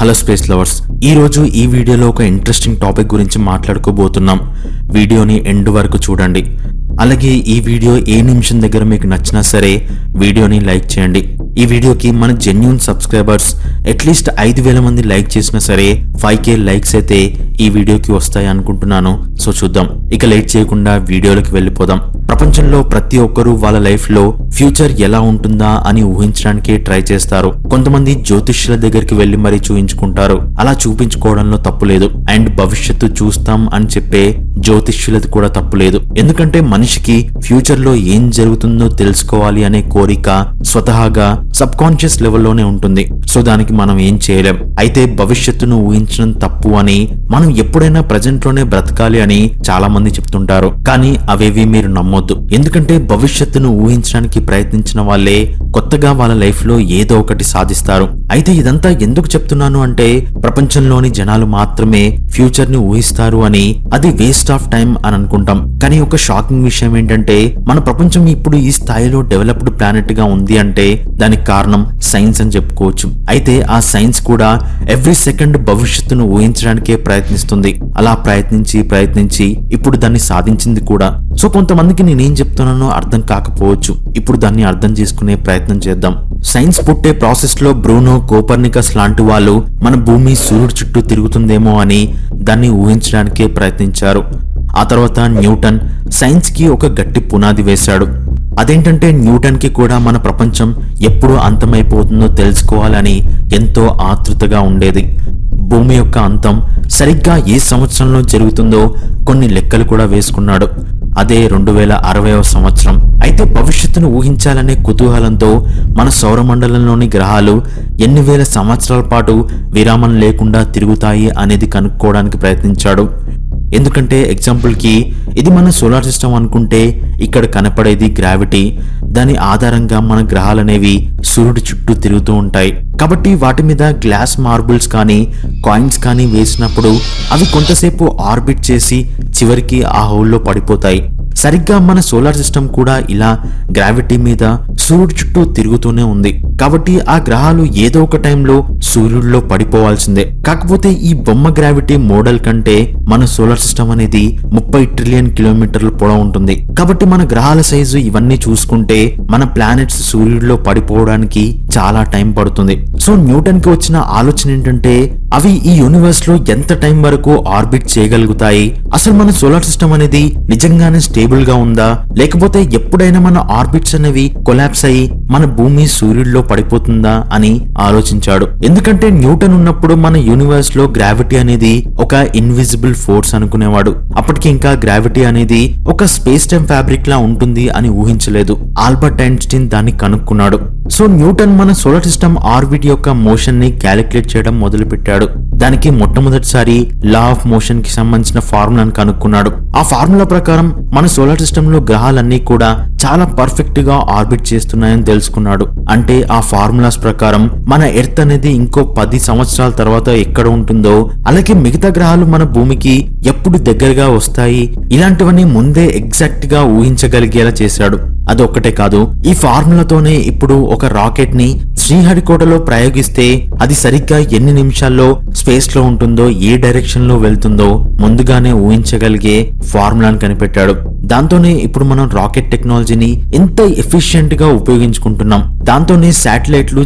Hello space lovers ఈ రోజు ఈ వీడియోలో ఒక ఇంట్రెస్టింగ్ టాపిక్ గురించి మాట్లాడుకోబోతున్నాం. వీడియోని ఎండ్ వరకు చూడండి. అలాగే ఈ వీడియో ఏ నిమిషం దగ్గర మీకు నచ్చినా సరే వీడియోని లైక్ చేయండి. ఈ వీడియోకి మన జెన్యున్ సబ్స్క్రైబర్స్ అట్లీస్ట్ ఐదు వేల మంది లైక్ చేసినా సరే ఫైవ్ కే లైక్స్ అయితే ఈ వీడియోకి వస్తాయి అనుకుంటున్నాను. సో చూద్దాం. ఇక లేట్ చేయకుండా వీడియోలోకి వెళ్ళిపోదాం. ప్రపంచంలో ప్రతి ఒక్కరూ వాళ్ళ లైఫ్లో ఫ్యూచర్ ఎలా ఉంటుందా అని ఊహించడానికి ట్రై చేస్తారు. కొంతమంది జ్యోతిష్యుల దగ్గరికి వెళ్ళి మరీ చూయించుకుంటారు అలా చూపించుకోవడంలో తప్పులేదు అండ్ భవిష్యత్తు చూస్తాం అని చెప్పే జ్యోతిష్యులది కూడా తప్పులేదు ఎందుకంటే మనిషికి ఫ్యూచర్లో ఏం జరుగుతుందో తెలుసుకోవాలి అనే కోరిక స్వతహాగా సబ్ కాన్షియస్ లెవెల్లోనే ఉంటుంది. సో దానికి మనం ఏం చేయలేం. అయితే భవిష్యత్తును ఊహించడం తప్పు అని మనం ఎప్పుడైనా ప్రజెంట్లోనే బ్రతకాలి అని చాలా మంది చెప్తుంటారు. కానీ అవేవి మీరు నమ్మొద్దు. ఎందుకంటే భవిష్యత్తును ఊహించడానికి ప్రయత్నించిన వాళ్ళే కొత్తగా వాళ్ళ లైఫ్లో ఏదో ఒకటి సాధిస్తారు. అయితే ఇదంతా ఎందుకు చెప్తున్నాను అంటే ప్రపంచంలోని జనాలు మాత్రమే ఫ్యూచర్ని ఊహిస్తారు అని అది వేస్ట్ ఆఫ్ టైం అని అనుకుంటాం. కానీ ఒక షాకింగ్ విషయం ఏంటంటే మన ప్రపంచం ఇప్పుడు ఈ స్థాయిలో డెవలప్డ్ ప్లాన్ ప్లానెట్గా ఉంది అంటే దానికి కారణం సైన్స్ అని చెప్పుకోవచ్చు. అయితే ఆ సైన్స్ కూడా ఎవ్రీ సెకండ్ భవిష్యత్తును ఊహించడానికే ప్రయత్నిస్తుంది. అలా ప్రయత్నించి ప్రయత్నించి ఇప్పుడు దాన్ని సాధించింది కూడా. సో కొంతమందికి నేనేం చెప్తున్నానో అర్థం కాకపోవచ్చు. ఇప్పుడు దాన్ని అర్థం చేసుకునే ప్రయత్నం చేద్దాం. సైన్స్ పుట్టే ప్రాసెస్లో బ్రూనో కోపర్నికస్ లాంటి వాళ్ళు మన భూమి సూర్యుడు చుట్టూ తిరుగుతుందేమో అని దాన్ని ఊహించడానికే ప్రయత్నించారు. ఆ తర్వాత న్యూటన్ సైన్స్కి ఒక గట్టి పునాది వేశాడు. అదేంటంటే న్యూటన్కి కూడా మన ప్రపంచం ఎప్పుడు అంతమైపోతుందో తెలుసుకోవాలని ఎంతో ఆతృతగా ఉండేది. భూమి యొక్క అంతం సరిగ్గా ఏ సంవత్సరంలో జరుగుతుందో కొన్ని లెక్కలు కూడా వేసుకున్నాడు. అదే రెండు వేల అరవైవ సంవత్సరం. అయితే భవిష్యత్తును ఊహించాలనే కుతూహలంతో మన సౌరమండలంలోని గ్రహాలు ఎన్ని వేల సంవత్సరాల పాటు విరామం లేకుండా తిరుగుతాయి అనేది కనుక్కోవడానికి ప్రయత్నించాడు. ఎందుకంటే ఎగ్జాంపుల్కి ఇది మన సోలార్ సిస్టమ్ అనుకుంటే ఇక్కడ కనపడేది గ్రావిటీ. దాని ఆధారంగా మన గ్రహాలనేవి సూర్యుడి చుట్టూ తిరుగుతూ ఉంటాయి. కాబట్టి వాటి మీద గ్లాస్ మార్బుల్స్ కానీ కాయిన్స్ కానీ వేసినప్పుడు అవి కొంతసేపు ఆర్బిట్ చేసి చివరికి ఆ హోల్లో పడిపోతాయి. సరిగ్గా మన సోలార్ సిస్టమ్ కూడా ఇలా గ్రావిటీ మీద సూర్యుడు చుట్టూ తిరుగుతూనే ఉంది. కాబట్టి ఆ గ్రహాలు ఏదో ఒక టైంలో సూర్యుడిలో పడిపోవాల్సిందే. కాకపోతే ఈ బొమ్మ గ్రావిటీ మోడల్ కంటే మన సోలార్ సిస్టమ్ అనేది ముప్పై ట్రిలియన్ కిలోమీటర్ల పొడవు ఉంటుంది. కాబట్టి మన గ్రహాల సైజు ఇవన్నీ చూసుకుంటే మన ప్లానెట్స్ సూర్యుడిలో పడిపోవడానికి చాలా టైం పడుతుంది. సో న్యూటన్కి వచ్చిన ఆలోచన ఏంటంటే అవి ఈ యూనివర్స్లో ఎంత టైం వరకు ఆర్బిట్ చేయగలుగుతాయి? అసలు మన సోలార్ సిస్టమ్ అనేది నిజంగానే స్టేబుల్గా ఉందా? లేకపోతే ఎప్పుడైనా మన ఆర్బిట్స్ అనేవి కొలాప్స్ అయ్యి మన భూమి సూర్యుడిలో పడిపోతుందా అని ఆలోచించాడు. ఎందుకంటే న్యూటన్ ఉన్నప్పుడు మన యూనివర్స్లో గ్రావిటీ అనేది ఒక ఇన్విజిబుల్ ఫోర్స్ అనుకునేవాడు. అప్పటికి ఇంకా గ్రావిటీ అనేది ఒక స్పేస్ టైం ఫ్యాబ్రిక్ లా ఉంటుంది అని ఊహించలేదు. ఆల్బర్ట్ ఐన్స్టీన్ దాన్ని కనుక్కున్నాడు. సో న్యూటన్ మన సోలార్ సిస్టమ్ ఆర్బిట్ యొక్క మోషన్ని క్యాలిక్యులేట్ చేయడం మొదలుపెట్టాడు. దానికి మొట్టమొదటిసారి లా ఆఫ్ మోషన్కి సంబంధించిన ఫార్ములాను కనుక్కున్నాడు. ఆ ఫార్ములా ప్రకారం మన సోలార్ సిస్టమ్లో గ్రహాలన్నీ కూడా చాలా పర్ఫెక్ట్గా ఆర్బిట్ చేస్తున్నాయని తెలుసుకున్నాడు. అంటే ఆ ఫార్ములాస్ ప్రకారం మన ఎర్త్ అనేది ఇంకో పది సంవత్సరాల తర్వాత ఎక్కడ ఉంటుందో అలాగే మిగతా గ్రహాలు మన భూమికి ఎప్పుడు దగ్గరగా వస్తాయి ఇలాంటివన్నీ ముందే ఎగ్జాక్ట్గా ఊహించగలిగేలా చేశాడు. అదొక్కటే కాదు ఈ ఫార్ములాతోనే ఇప్పుడు ఒక రాకెట్ని శ్రీహరికోటలో ప్రయోగిస్తే అది సరిగ్గా ఎన్ని నిమిషాల్లో స్పేస్లో ఉంటుందో ఏ డైరెక్షన్లో వెళ్తుందో ముందుగానే ఊహించగలిగే ఫార్ములాను కనిపెట్టాడు. దాంతోనే ఇప్పుడు మనం రాకెట్ టెక్నాలజీని ఎంత ఎఫిషియెంట్గా ఉపయోగించుకుంటున్నాం. దాంతోనే శాటిలైట్లు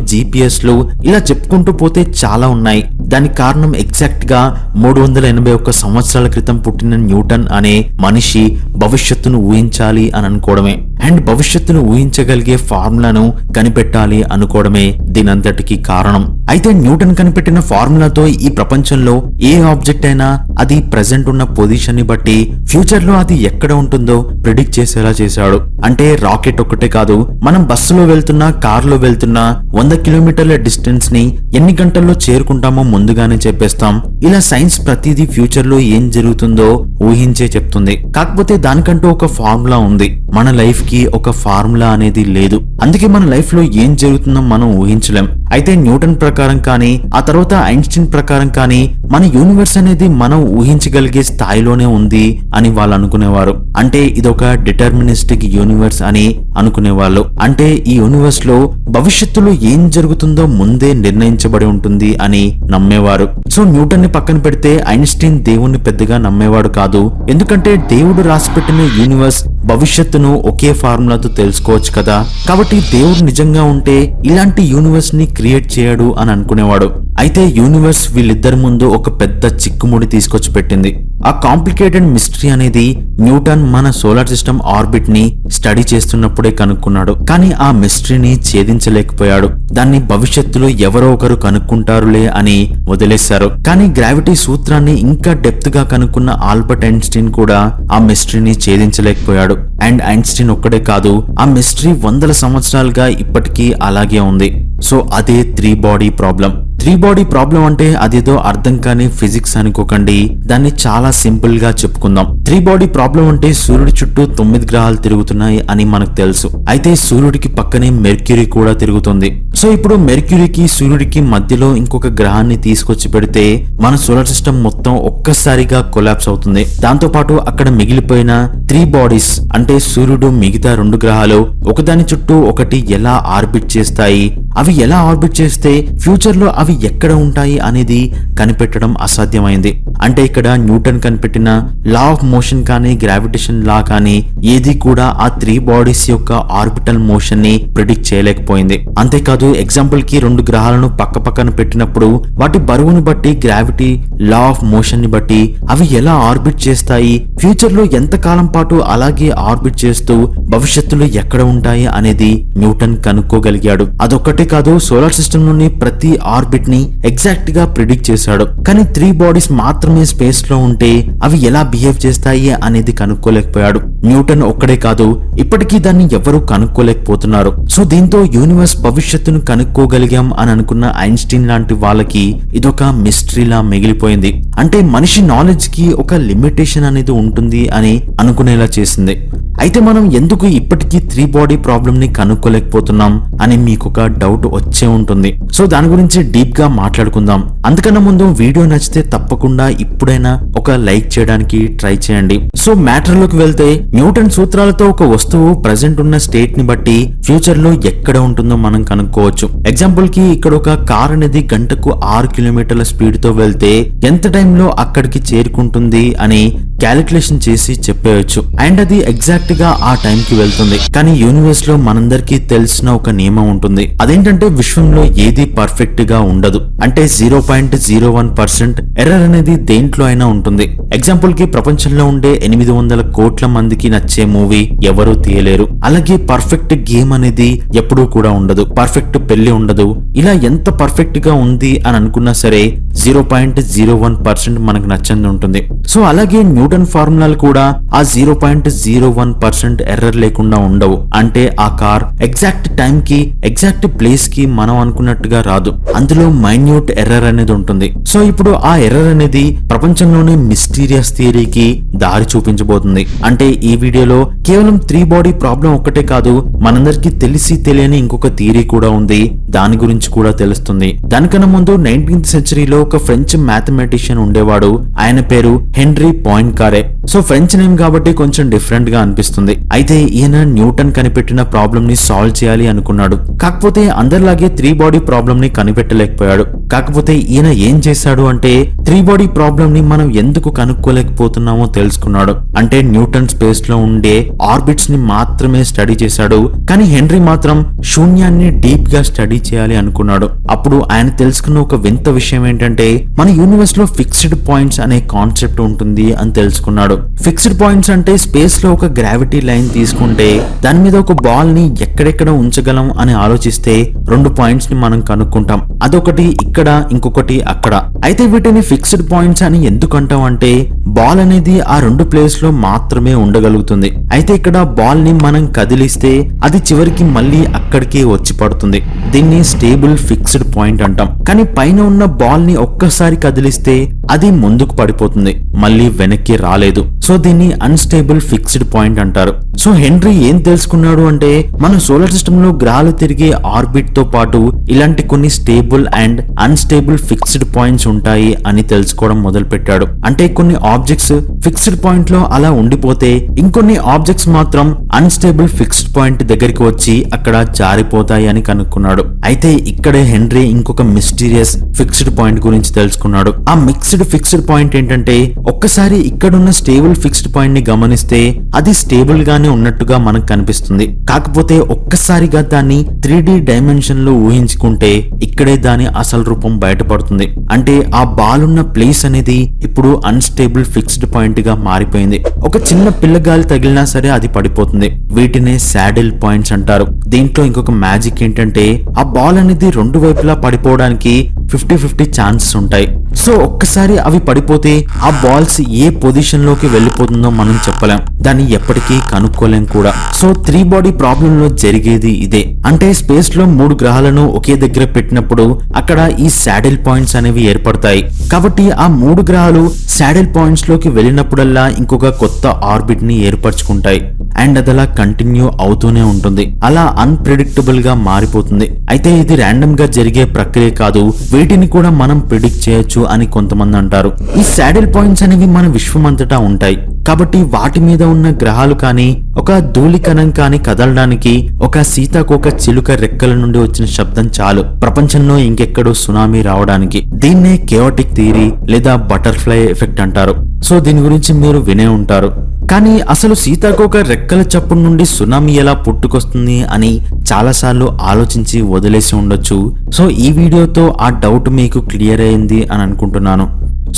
లు ఇలా చెప్పుకుంటూ పోతే చాలా ఉన్నాయి. దానికి కారణం ఎగ్జాక్ట్గా మూడు వందల ఎనభై ఒక్క సంవత్సరాల క్రితం పుట్టిన న్యూటన్ అనే మనిషి భవిష్యత్తును ఊహించాలి అని అనుకోవడమే. అండ్ భవిష్యత్తును ఊహించగలిగే ఫార్ములాను కనిపెట్టాలి అనుకోవడమే దీనంతటికి కారణం. అయితే న్యూటన్ కనిపెట్టిన ఫార్ములాతో ఈ ప్రపంచంలో ఏ ఆబ్జెక్ట్ అయినా అది ప్రజెంట్ ఉన్న పొజిషన్ని బట్టి ఫ్యూచర్లో అది ఎక్కడ ఉంటుందో ప్రిడిక్ట్ చేసేలా చేశాడు. అంటే రాకెట్ ఒక్కటే కాదు మనం బస్సులో వెళ్తున్నా కారులో వెళ్తున్నా వంద కిలోమీటర్ల డిస్టెన్స్ని ఎన్ని గంటల్లో చేరుకుంటామో ముందుగానే చెప్పేస్తాం. ఇలా సైన్స్ ప్రతిదీ ఫ్యూచర్లో ఏం జరుగుతుందో ఊహించే చెప్తుంది. కాకపోతే దానికంటూ ఒక ఫార్ములా ఉంది. మన లైఫ్ కి ఒక ఫార్ములా అనేది లేదు. అందుకే మన లైఫ్లో ఏం జరుగుతుందో మనం ఊహించలేం. అయితే న్యూటన్ ప్రకారం కానీ ఆ తర్వాత ఐన్స్టీన్ ప్రకారం కానీ మన యూనివర్స్ అనేది మనం ఊహించగలిగే స్థాయిలోనే ఉంది అని వాళ్ళు అనుకునేవారు. అంటే ఇదొక డిటర్మినిస్టిక్ యూనివర్స్ అని అనుకునేవాళ్ళు. అంటే ఈ యూనివర్స్లో భవిష్యత్తులో ఏం జరుగుతుందో ముందే నిర్ణయించబడి ఉంటుంది అని నమ్మేవారు. సో న్యూటన్ని పక్కన పెడితే ఐన్స్టీన్ దేవుణ్ణి పెద్దగా నమ్మేవాడు కాదు. ఎందుకంటే దేవుడు రాసిపెట్టిన యూనివర్స్ భవిష్యత్తును ఒకే ఫార్ములాతో తెలుసుకోవచ్చు కదా. కాబట్టి దేవుడు నిజంగా ఉంటే ఇలాంటి యూనివర్స్ని క్రియేట్ చేయడు అని అనుకునేవాడు. అయితే యూనివర్స్ వీళ్ళిద్దరి ముందు ఒక పెద్ద చిక్కుముడి తీసుకొచ్చి పెట్టింది. ఆ కాంప్లికేటెడ్ మిస్టరీ అనేది న్యూటన్ మన సోలార్ సిస్టమ్ ఆర్బిట్ని స్టడీ చేస్తున్నప్పుడే కనుక్కున్నాడు. కానీ ఆ మిస్టరీని ఛేదించలేకపోయాడు. దాన్ని భవిష్యత్తులో ఎవరో ఒకరు కనుక్కుంటారులే అని వదిలేశారు. కానీ గ్రావిటీ సూత్రాన్ని ఇంకా డెప్త్గా కనుక్కున్న ఆల్బర్ట్ ఐన్స్టీన్ కూడా ఆ మిస్టరీని ఛేదించలేకపోయాడు. అండ్ ఐన్స్టీన్ ఒక్కడే కాదు ఆ మిస్టరీ వందల సంవత్సరాలుగా ఇప్పటికీ అలాగే ఉంది. సో అదే three body problem. Three body problem అంటే అదేదో అర్థం కాని ఫిజిక్స్ అనుకోకండి. దాన్ని చాలా సింపుల్గా చెప్పుకుందాం. త్రీ బాడీ ప్రాబ్లం అంటే సూర్యుడి చుట్టూ తొమ్మిది గ్రహాలు తిరుగుతున్నాయి అని మనకు తెలుసు. అయితే సూర్యుడికి పక్కనే మెర్క్యూరీ కూడా తిరుగుతుంది. సో ఇప్పుడు మెర్క్యూరీకి సూర్యుడికి మధ్యలో ఇంకొక గ్రహాన్ని తీసుకొచ్చి పెడితే మన సోలార్ సిస్టమ్ మొత్తం ఒక్కసారిగా కొలాప్స్ అవుతుంది. దాంతో పాటు అక్కడ మిగిలిపోయిన త్రీ బాడీస్ అంటే సూర్యుడు మిగతా రెండు గ్రహాలు ఒకదాని చుట్టూ ఒకటి ఎలా ఆర్బిట్ చేస్తాయి అవి ఎలా ఆర్బిట్ చేస్తే ఫ్యూచర్లో అవి ఎక్కడ ఉంటాయి అనేది కనిపెట్టడం అసాధ్యమైంది. అంటే ఇక్కడ న్యూటన్ కనిపెట్టిన లా ఆఫ్ మోషన్ కానీ గ్రావిటేషన్ లా కానీ ఏది కూడా ఆ త్రీ బాడీస్ యొక్క ఆర్బిటల్ మోషన్ని ప్రిడిక్ట్ చేయలేకపోయింది. అంతేకాదు ఎగ్జాంపుల్కి రెండు గ్రహాలను పక్క పక్కన పెట్టినప్పుడు వాటి బరువును బట్టి గ్రావిటీ లా ఆఫ్ మోషన్ని బట్టి అవి ఎలా ఆర్బిట్ చేస్తాయి ఫ్యూచర్లో ఎంత కాలం పాటు అలాగే ఆర్బిట్ చేస్తూ భవిష్యత్తులో ఎక్కడ ఉంటాయి అనేది న్యూటన్ కనుక్కోగలిగాడు. అదొక్కటే కాదు సోలార్ సిస్టమ్లోని ప్రతి ఆర్బిట్ని ఎగ్జాక్ట్గా ప్రిడిక్ట్ చేశాడు. కానీ త్రీ బాడీస్ మాత్రమే స్పేస్లో ఉంటే అవి ఎలా బిహేవ్ చేస్తాయి అనేది కనుక్కోలేకపోయాడు. న్యూటన్ ఒక్కడే కాదు ఇప్పటికీ దాన్ని ఎవరూ కనుక్కోలేకపోతున్నారు. సో దీంతో యూనివర్స్ భవిష్యత్తును కనుక్కోగలిగాం అని అనుకున్న ఐన్స్టీన్ లాంటి వాళ్ళకి ఇదొక మిస్టరీలా మిగిలిపోయింది. అంటే మనిషి నాలెడ్జ్కి ఒక లిమిటేషన్ అనేది ఉంటుంది అని అనుకునేలా చేసింది. అయితే మనం ఎందుకు ఇప్పటికీ త్రీ బాడీ ప్రాబ్లమ్ని కనుక్కోలేకపోతున్నాం అని మీకు ఒక డౌట్ వచ్చే ఉంటుంది. సో దాని గురించి డీప్గా మాట్లాడుకుందాం. అందుకన్నా ముందు వీడియో నచ్చితే తప్పకుండా ఇప్పుడైనా ఒక లైక్ చేయడానికి ట్రై చేయండి. సో మ్యాటర్లోకి వెళ్తే న్యూటన్ సూత్రాలతో ఒక వస్తువు ప్రజెంట్ ఉన్న స్టేట్ని బట్టి ఫ్యూచర్లో ఎక్కడ ఉంటుందో మనం కనుక్కోవచ్చు. ఎగ్జాంపుల్కి ఇక్కడ ఒక కార్ అనేది గంటకు ఆరు కిలోమీటర్ల స్పీడ్తో వెళ్తే ఎంత టైంలో అక్కడికి చేరుకుంటుంది అని క్యాలిక్యులేషన్ చేసి చెప్పేయచ్చు. అండ్ అది ఎగ్జాక్ట్గా ఆ టైం కి వెళ్తుంది. కానీ యూనివర్స్లో మనందరికీ తెలిసిన ఒక నియమం ఉంటుంది. అదేంటంటే విశ్వంలో ఏది పర్ఫెక్ట్గా ఉండదు. అంటే zero point zero one percent error అనేది దేంట్లో అయినా ఉంటుంది. ఎగ్జాంపుల్కి ప్రపంచంలో ఉండే ఎనిమిది వందల కోట్ల మందికి నచ్చే మూవీ ఎవరూ తీయలేరు. అలాగే పర్ఫెక్ట్ గేమ్ అనేది ఎప్పుడూ కూడా ఉండదు. పర్ఫెక్ట్ పెళ్ళి ఉండదు. ఇలా ఎంత పర్ఫెక్ట్గా ఉంది అని అనుకున్నా సరే zero point zero one percent మనకు నచ్చంది ఉంటుంది. సో అలాగే న్యూటన్ ఫార్ములాలు కూడా ఆ zero point zero one percent error లేకుండా ఉండవు. అంటే ఆ కార్ ఎగ్జాక్ట్ టైం కి ఎగ్జాక్ట్ ప్లేస్కి మనం అనుకున్నట్టుగా రాదు. అందులో మైన్యూట్ ఎర్రర్ అనేది ఉంటుంది. సో ఇప్పుడు ఆ ఎర్రర్ అనేది ప్రపంచంలోనే మిస్టీరియస్ థియరీకి దారి చూపించబోతుంది. అంటే ఈ వీడియోలో కేవలం త్రీ బాడీ ప్రాబ్లం ఒక్కటే కాదు మనందరికీ తెలిసి తెలియని ఇంకొక థియరీ కూడా ఉంది. దాని గురించి కూడా తెలుస్తుంది. దానికన్నా ముందు నైన్టీన్త్ సెంచరీలో ఒక ఫ్రెంచ్ మ్యాథమెటిషియన్ ఉండేవాడు. ఆయన పేరు Henri Poincaré so French name కాబట్టి కొంచెం డిఫరెంట్గా అనిపిస్తుంది. అయితే ఈయన న్యూటన్ కనిపెట్టిన ప్రాబ్లం ని సాల్వ్ చేయాలి అనుకున్నాడు. కాకపోతే అందరిలాగే త్రీ బాడీ ప్రాబ్లం ని కనిపెట్టలేకపోయాడు. కాకపోతే ఈయన ఏం చేశాడు అంటే త్రీ బాడీ ప్రాబ్లం ని మనం ఎందుకు కనుక్కోలేకపోతున్నామో తెలుసుకున్నాడు. అంటే న్యూటన్ స్పేస్లో ఉండే ఆర్బిట్స్ని మాత్రమే స్టడీ చేశాడు. కానీ హెన్రీ మాత్రం శూన్యాన్ని డీప్గా స్టడీ చేయాలి అనుకున్నాడు. అప్పుడు ఆయన తెలుసుకున్న ఒక వింత విషయం ఏంటంటే మన యూనివర్స్లో ఫిక్స్డ్ పాయింట్స్ అనే కాన్సెప్ట్ ఉంటుంది అని తెలుసుకున్నాడు. ఫిక్స్డ్ పాయింట్స్ అంటే స్పేస్లో ఒక గ్రావిటీ లైన్ తీసుకుంటే దాని మీద ఒక బాల్ని ఎక్కడెక్కడ ఉంచగలం అని ఆలోచిస్తే రెండు పాయింట్స్ని మనం కనుక్కుంటాం. అదొకటి ఇక్కడ ఇంకొకటి అక్కడ. అయితే వీటిని ఫిక్స్డ్ పాయింట్స్ అని ఎందుకు అంటే బాల్ అనేది ఆ రెండు ప్లేస్లో మాత్రమే ఉండగలుగుతుంది. అయితే ఇక్కడ బాల్ని మనం కదిలిస్తే అది చివరికి మళ్ళీ అక్కడికే వచ్చి పడుతుంది. దీన్ని స్టేబుల్ ఫిక్స్డ్ పాయింట్ అంటాం. కానీ పైన ఉన్న బాల్ని ఒక్కసారి కదిలిస్తే అది ముందుకు పడిపోతుంది మళ్ళీ వెనక్కి రాలేదు. సో దీన్ని అన్స్టేబుల్ ఫిక్స్డ్ పాయింట్ అంటారు. సో హెన్రీ ఏం తెలుసుకున్నాడు అంటే మన సోలార్ సిస్టమ్లో గ్రహాలు తిరిగే ఆర్బిట్తో పాటు ఇలాంటి కొన్ని stable and unstable fixed points ఉంటాయి అని తెలుసుకోవడం మొదలు పెట్టాడు అంటే కొన్ని ఆబ్జెక్ట్స్ ఫిక్స్డ్ పాయింట్లో అలా ఉండిపోతే ఇంకొన్ని ఆబ్జెక్ట్స్ మాత్రం అన్స్టేబుల్ ఫిక్స్డ్ పాయింట్ దగ్గరికి వచ్చి అక్కడ జారిపోతాయి అని కనుక్కున్నాడు. అయితే ఇక్కడే హెన్రీ ఇంకొక మిస్టీరియస్ ఫిక్స్డ్ పాయింట్ గురించి తెలుసుకున్నాడు. ఆ మిక్స్డ్ ఫిక్స్డ్ పాయింట్ ఏంటంటే ఒక్కసారి ఇక్కడున్న స్టేబుల్ ఫిక్స్డ్ పాయింట్ని గమనిస్తే అది స్టేబుల్ గానే ఉన్నట్టుగా మనకు కనిపిస్తుంది. కాకపోతే ఒక్కసారిగా దాన్ని త్రీ డైమెన్షన్లో ఊహించుకుంటే ఇక్కడే దాని అసలు రూపం బయటపడుతుంది. అంటే ఆ బాల్ ఉన్న ప్లేస్ అనేది ఇప్పుడు అన్స్టేబుల్ ఫిక్స్డ్ పాయింట్గా మారిపోయింది. ఒక చిన్న పిల్లగాలి తగిలినా సరే అది పడిపోతుంది. వీటినే శాడిల్ పాయింట్స్ అంటారు. దీంట్లో ఇంకొక మ్యాజిక్ ఏంటంటే ఆ బాల్ అనేది రెండు వైపులా పడిపోవడానికి ఫిఫ్టీ ఫిఫ్టీ ఛాన్సెస్ ఉంటాయి. సో ఒక్కసారి అవి పడిపోతే ఆ బాల్స్ ఏ పొజిషన్లోకి వెళ్ళిపోతుందో మనం చెప్పలేం. దాన్ని ఎప్పటికీ కనుక్కోలేం కూడా. సో త్రీ బాడీ ప్రాబ్లం లో జరిగేది ఇదే. అంటే స్పేస్లో మూడు గ్రహాలను ఒకే దగ్గర పెట్టినప్పుడు అక్కడ ఈ శాడిల్ పాయింట్స్ అనేవి ఏర్పడతాయి. కాబట్టి ఆ మూడు గ్రహాలు శాడిల్ పాయింట్స్లోకి వెళ్ళినప్పుడల్లా ఇంకొక కొత్త ఆర్బిట్ని ఏర్పరచుకుంటాయి. అండ్ అది అలా కంటిన్యూ అవుతూనే ఉంటుంది. అలా అన్ప్రిడిక్టబుల్గా మారిపోతుంది. అయితే ఇది ర్యాండమ్గా జరిగే ప్రక్రియ కాదు. వీటిని కూడా మనం ప్రిడిక్ట్ చేయొచ్చు అని కొంతమంది అంటారు. ఈ శాడిల్ పాయింట్స్ అనేవి మన విశ్వం అంతటా ఉంటాయి. కాబట్టి వాటి మీద ఉన్న గ్రహాలు కానీ ఒక ధూళికణం కానీ కదలడానికి ఒక సీతాకోక చిలుక రెక్కల నుండి వచ్చిన శబ్దం చాలు. ప్రపంచంలో ఇంకెక్కడో సునామీ రావడానికి. దీన్నే కేవటిక్ థియరీ లేదా బటర్ఫ్లై ఎఫెక్ట్ అంటారు. సో దీని గురించి మీరు వినే ఉంటారు. కానీ అసలు సీతాకోక రెక్కల చప్పుడు నుండి సునామీ ఎలా పుట్టుకొస్తుంది అని చాలాసార్లు ఆలోచించి వదిలేసి ఉండొచ్చు. సో ఈ వీడియోతో ఆ డౌట్ మీకు క్లియర్ అయింది అని అనుకుంటున్నాను.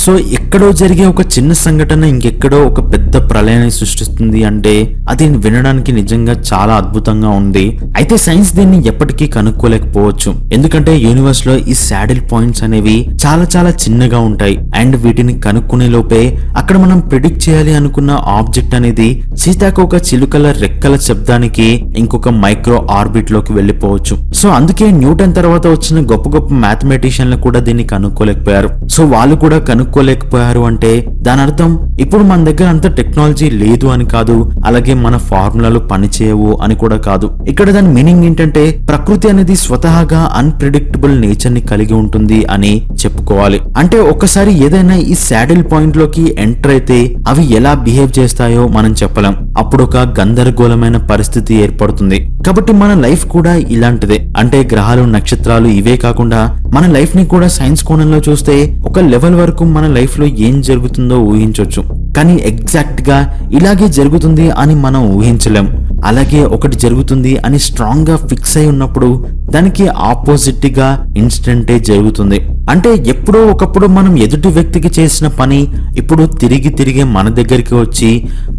సో ఎక్కడో జరిగే ఒక చిన్న సంఘటన ఇంకెక్కడో ఒక పెద్ద ప్రళయాన్ని సృష్టిస్తుంది అంటే అది వినడానికి నిజంగా చాలా అద్భుతంగా ఉంది. అయితే సైన్స్ దీన్ని ఎప్పటికీ కనుక్కోలేకపోవచ్చు. ఎందుకంటే యూనివర్స్లో ఈ శాడిల్ పాయింట్స్ అనేవి చాలా చాలా చిన్నగా ఉంటాయి. అండ్ వీటిని కనుక్కునే లోపే అక్కడ మనం ప్రిడిక్ట్ చేయాలి అనుకున్న ఆబ్జెక్ట్ అనేది సీతాకోక చిలుకల రెక్కల శబ్దానికి ఇంకొక మైక్రో ఆర్బిట్లోకి వెళ్ళిపోవచ్చు. సో అందుకే న్యూటన్ తర్వాత వచ్చిన గొప్ప గొప్ప మ్యాథమెటిషియన్లు కూడా దీన్ని కనుక్కోలేకపోయారు. సో వాళ్ళు కూడా కనుక్కోలేకపోయారు అంటే దాని అర్థం ఇప్పుడు మన దగ్గర అంత టెక్నాలజీ లేదు అని కాదు అలాగే మన ఫార్ములాలు పనిచేయవు అని కూడా కాదు. ఇక్కడ దాని మీనింగ్ ఏంటంటే ప్రకృతి అనేది స్వతహాగా అన్ప్రిడిక్టబుల్ నేచర్ని కలిగి ఉంటుంది అని చెప్పుకోవాలి. అంటే ఒక్కసారి ఏదైనా ఈ శాడిల్ పాయింట్లోకి ఎంటర్ అయితే అవి ఎలా బిహేవ్ చేస్తాయో మనం చెప్పలేం. అప్పుడు ఒక గందరగోళమైన పరిస్థితి ఏర్పడుతుంది. కాబట్టి మన లైఫ్ కూడా ఇలాంటిదే. అంటే గ్రహాలు నక్షత్రాలు ఇవే కాకుండా మన లైఫ్ని కూడా సైన్స్ కోణంలో చూస్తే ఒక లెవెల్ వరకు మన లైఫ్లో ఏం జరుగుతుందో ఊహించవచ్చు కానీ ఎగ్జాక్ట్గా ఇలాగే జరుగుతుంది అని మనం ఊహించలేం. అలాగే ఒకటి జరుగుతుంది అని స్ట్రాంగ్గా ఫిక్స్ అయి ఉన్నప్పుడు దానికి ఆపోజిట్గా ఇన్స్టెంటే జరుగుతుంది. అంటే ఎప్పుడో ఒకప్పుడు మనం ఎదుటి వ్యక్తికి చేసిన పని ఇప్పుడు తిరిగి తిరిగి మన దగ్గరికి వచ్చి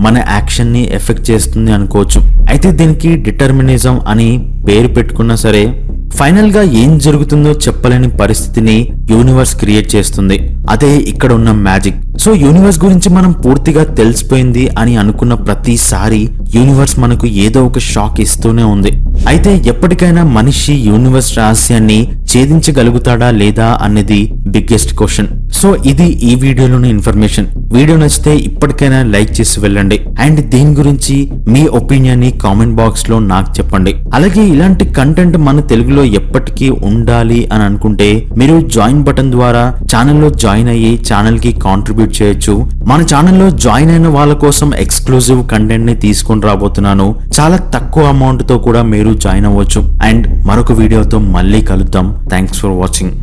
మన యాక్షన్ని ఎఫెక్ట్ చేస్తుంది అనుకోవచ్చు. అయితే దీనికి డిటర్మినిజం అని పేరు పెట్టుకున్నా సరే ఫైనల్గా ఏం జరుగుతుందో చెప్పలేని పరిస్థితిని యూనివర్స్ క్రియేట్ చేస్తుంది. అదే ఇక్కడ ఉన్న మ్యాజిక్. సో యూనివర్స్ గురించి మనం పూర్తిగా తెలిసిపోయింది అని అనుకున్న ప్రతిసారి యూనివర్స్ మనకు ఏదో ఒక షాక్ ఇస్తూనే ఉంది. అయితే ఎప్పటికైనా మనిషి యూనివర్స్ రహస్యాన్ని ఛేదించగలుగుతాడా లేదా అనేది బిగ్గెస్ట్ క్వశ్చన్ సో ఇది ఈ వీడియోలోని ఇన్ఫర్మేషన్. వీడియో నచ్చితే ఇప్పటికైనా లైక్ చేసి వెళ్ళండి. అండ్ దీని గురించి మీ ఒపీనియన్ని కామెంట్ బాక్స్లో నాకు చెప్పండి. అలాగే ఇలాంటి కంటెంట్ మన తెలుగులో ఎప్పటికీ ఉండాలి అని అనుకుంటే మీరు జాయిన్ బటన్ ద్వారా ఛానల్లో జాయిన్ అయ్యి ఛానల్కి కాంట్రిబ్యూట్ చేయొచ్చు. మన ఛానల్లో జాయిన్ అయిన వాళ్ళ కోసం ఎక్స్క్లూజివ్ కంటెంట్ని తీసుకొని రాబోతున్నాను. చాలా తక్కువ అమౌంట్తో కూడా మీరు జాయిన్ అవ్వచ్చు. అండ్ మరొక వీడియోతో మళ్ళీ కలుద్దాం. Thanks for watching.